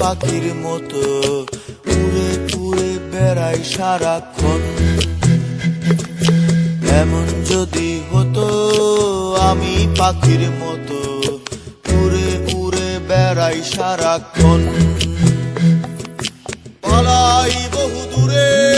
পাখির মতো উড়ে উড়ে বেড়াই সারাক্ষণ। এমন যদি হতো আমি পাখির মতো উড়ে উড়ে বেড়াই সারাক্ষণ। পালাই বহু দূরে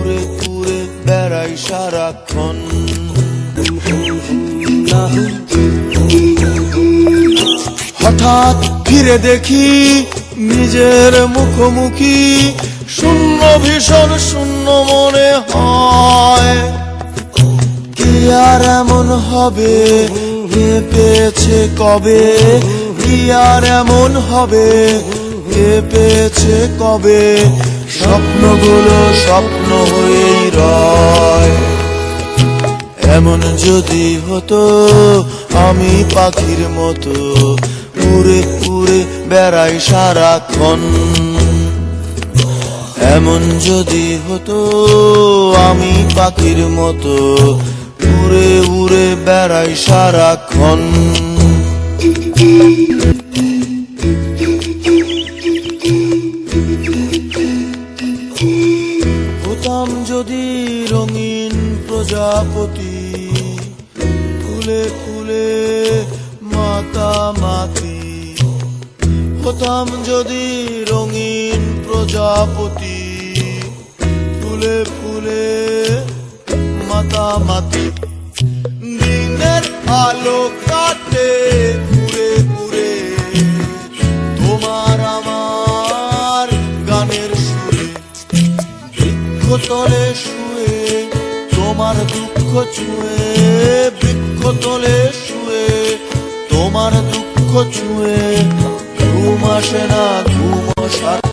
উড়ে উড়ে বেড়াই সারাক্ষণ। হঠাৎ ফিরে দেখি নিজের মুখোমুখি শূন্য ভীষণ শূন্য মনে হয়। কি আর এমন হবে? কে পেয়েছে কবে? কি আর এমন হবে? কে পেয়েছে কবে? স্বপ্নগুলো স্বপ্ন হয়েই রয়। এমন যদি হতো, আমি পাখির মতো উড়ে উড়ে বেড়াই সারাক্ষণ। এমন যদি হতো, আমি পাখির মতো উড়ে উড়ে বেড়াই সারাক্ষণ। রঙিন প্রজাপতি, ফুলে ফুলে মাতামাতি হতাম যদি রঙিন প্রজাপতি, ফুলে ফুলে মাতামাতি দিনের আলো কাটে ঘুরে ঘুরে তোমার আমার গানের সুরে। বৃক্ষতলে শুয়ে তোমার দুঃখ ছুঁয়ে বৃক্ষতলে শুয়ে তোমার দুঃখ ছুঁয়ে ঘুম আসে না ঘুম সার